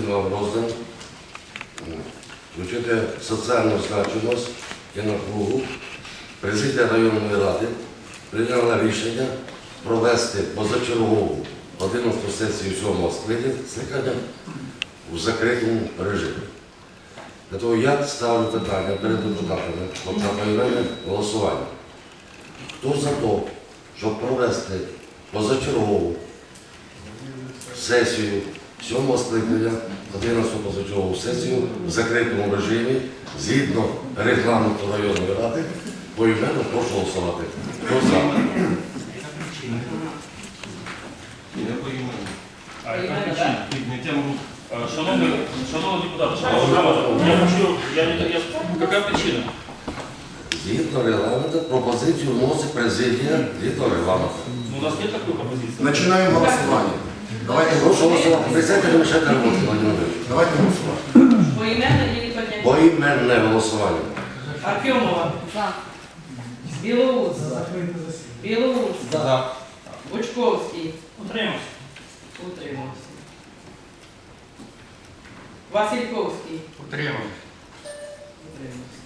вам розданий. Включити соціальну значимость і напругу. Президія районної ради прийняла рішення провести позачергову 11 сесію 7 скликання у закритому режимі. Того я ставлю питання перед депутатами на поіменне голосування. Хто за те, щоб провести позачергову сесію сьомого скликання, 11 позачергову сесію в закритому режимі згідно регламенту районної ради, поіменно прошу голосувати. Хто за? Яка причина? Підняття рук. Шановний, шановний депутат, я хочу, я я, яка причина? Згідно регламенту пропозицію вносить президія згідно регламенту. Ну, у нас нет такой пропозиции. Начинаем голосование. Давайте голосувати. Присядьте не мешайте роботи, Владимир Ильич. Давайте голосовать. Поіменно или подняття? Поіменне голосування. Артемова. За. Білоус. Білоус. Бучковський. Утримався. Утримався. Васильковський. Утримався. Утримався.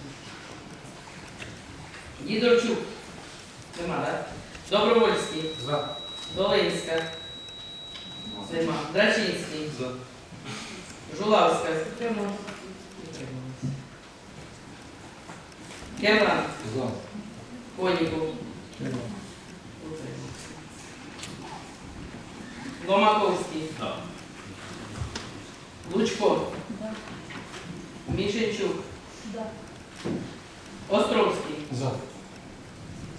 Дідорчук. Нема, так? Добровольський. За. Долинська. Нема. Драчинський. За. Жулавська. Утримався. Герман. За. Коніков. Ломаковський. Да. Лучко. Мішенчук. Островський. За.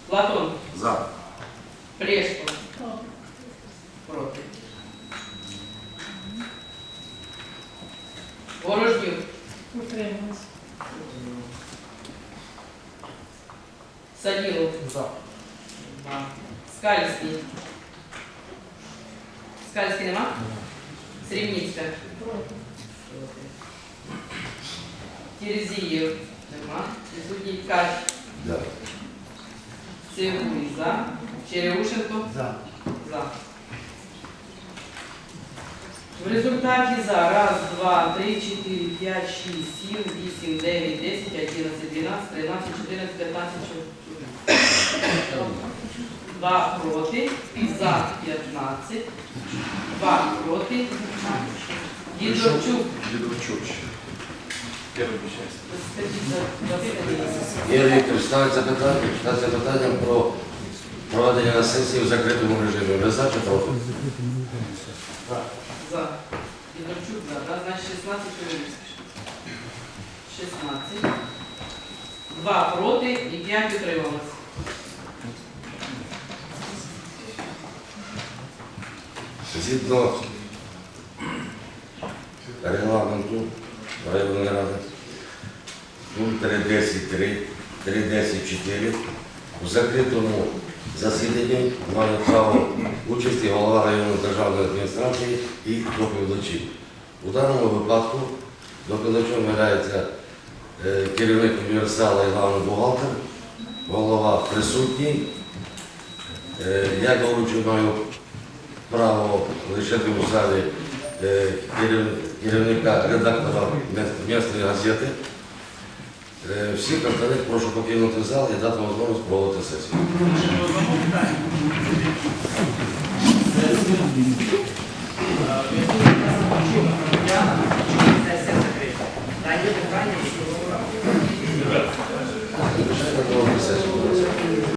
Платон. За. Плешко. Проти. Саділов. За. Скальський. Скальський нема? Срібніцька. Проти. Терезіїв. Нема. Присутній Ткач. Да. Цигуль за. Череушенко. За. За. В результаті за раз, два, три, чотири, п'ять, шість, сім, вісім, дев'ять, десять, одинадцять, дванадцять, тринадцять, чотирнадцять, п'ятнадцять, чотирнадцять. Два проти, за 15, два проти. Дідорчук. Дедовчук. Первый часть. Скажіть, за- за це Ігор Вікторович, ставиться питання, про проведення на сесії в закритому режимі. Ви за чи проти? За. Ігорчук за, да? Значить 16 чоловік. 16. Два проти і 5 утрималось. Згідно регламенту районної ради, пункт 3.10.3, 3.10.4, у закритому засіданні має право участі голова районної державної адміністрації і доповідачі. У даному випадку доповідачем є керівник універсала і главний бухгалтер, голова присутній. Е, Я доручу маю право лишити у залі е, керівника редактора місної газети. Е, Всіх остальних прошу покинути зал і дати можливість проводити сесію. Громадян